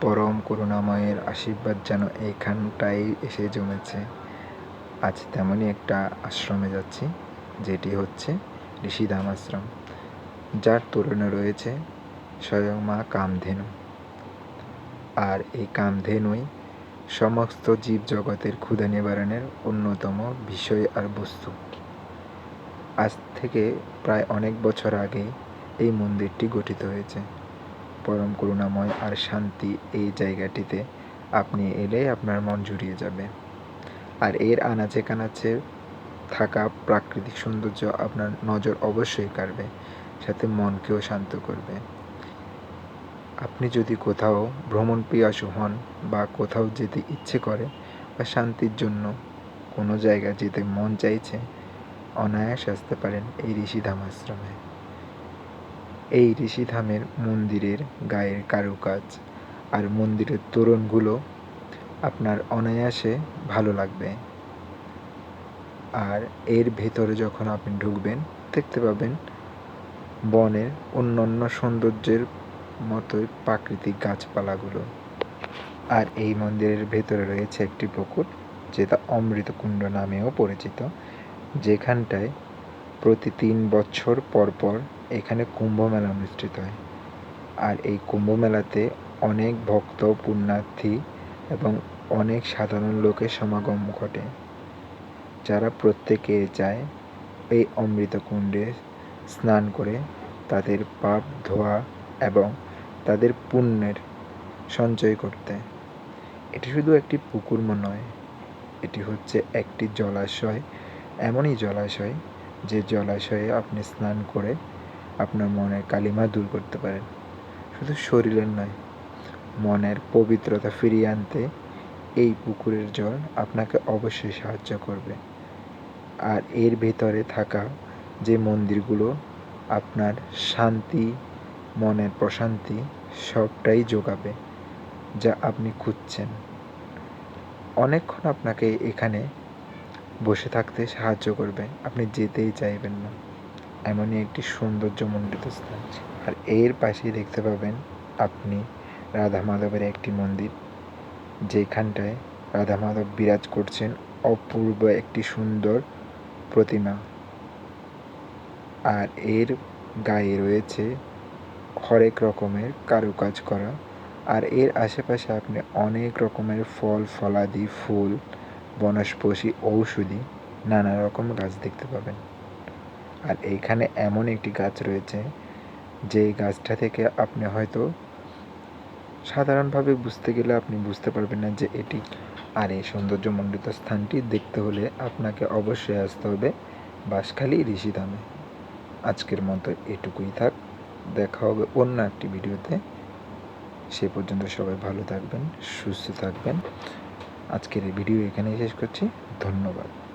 পরম করুণাময়ের আশীর্বাদ যেন এইখানটাই এসে জমেছে। আজ তেমনই একটা আশ্রমে যাচ্ছি, যেটি হচ্ছে ঋষিধাম আশ্রম যার তরুণে রয়েছে স্বয়ং মা কামধেনু। আর এই কামধেনুই সমস্ত জীব জগতের ক্ষুধা নিবারণের অন্যতম বিষয় আর বস্তু। আজ থেকে প্রায় অনেক বছর আগে এই মন্দিরটি গঠিত হয়েছে। পরম করুণাময় আর শান্তি এই জায়গাটিতে আপনি এলে আপনার মন জুড়িয়ে যাবে। আর এর আনাচে কানাচে থাকা প্রাকৃতিক সৌন্দর্য আপনার নজর অবশ্যই কাড়বে, সাথে মনকেও শান্ত করবে। আপনি যদি কোথাও ভ্রমণ পিয়াসু হন বা কোথাও যেতে ইচ্ছে করে বা শান্তির জন্য কোনো জায়গা যেতে মন চাইছে, অনায়াস আসতে পারেন এই ঋষিধাম আশ্রমে। এই ঋষিধামের মন্দিরের গায়ের কারুকাজ আর মন্দিরের তোরণগুলো আপনার অনায়াসে ভালো লাগবে। আর এর ভেতরে যখন আপনি ঢুকবেন, দেখতে পাবেন বনের অন্যান্য সৌন্দর্যের মতোই প্রাকৃতিক গাছপালাগুলো। আর এই মন্দিরের ভেতরে রয়েছে একটি পুকুর, যেটা অমৃতকুণ্ড নামেও পরিচিত, যেখানটায় প্রতি তিন বছর পর পর এখানে কুম্ভ মেলা অনুষ্ঠিত হয়। আর এই কুম্ভ মেলাতে অনেক ভক্ত, পুণ্যার্থী এবং অনেক সাধারণ লোকের সমাগম ঘটে। যারা প্রত্যেকে যায় এই অমৃতকুণ্ডে স্নান করে তাদের পাপ, ধোয়া এবং তাদের পুণ্যের সঞ্চয় করতে। এটি শুধু একটি পুকুর নয়, এটি হচ্ছে একটি জলাশয়। এমনই জলাশয় যে জলাশয়ে আপনি স্নান করে আপনার মনের কালিমা দূর করতে পারেন। শুধু শরীরের নয়, মনের পবিত্রতা ফিরিয়ে আনতে এই পুকুরের জল আপনাকে অবশ্যই সাহায্য করবে। আর এর ভেতরে থাকা যে মন্দিরগুলো, আপনার শান্তি, মনের প্রশান্তি, সবটাই যোগাবে, যা আপনি খুঁজছেন। অনেকক্ষণ আপনাকে এখানে বসে থাকতে সাহায্য করবে, আপনি যেতেই চাইবেন না। এমনই একটি সৌন্দর্যমণ্ডিত স্থান আর এর পাশেই দেখতে পাবেন আপনি রাধা মাধবের একটি মন্দির, যেখানটায় রাধা মাধব বিরাজ করছেন অপূর্ব একটি সুন্দর প্রতিমা। আর এর গায়ে রয়েছে হরেক রকমের কারুকাজ করা। আর এর আশেপাশে আপনি অনেক রকমের ফল, ফলাদি, ফুল, বনস্পতি, ঔষধি নানা রকম গাছ দেখতে পাবেন। আর এইখানে এমন একটি গাছ রয়েছে, যেই গাছটা থেকে আপনি হয়তো সাধারণভাবে বুঝতে গেলে আপনি বুঝতে পারবেন না যে এটি। আর এই সৌন্দর্যমণ্ডিত স্থানটি দেখতে হলে আপনাকে অবশ্যই আসতে হবে বাঁশখালী ঋষিধামে আজকের মতো এটুকুই থাক, দেখা হবে অন্য একটি ভিডিওতে। সে পর্যন্ত সবাই ভালো থাকবেন, সুস্থ থাকবেন। আজকের এই ভিডিও এখানেই শেষ করছি, ধন্যবাদ।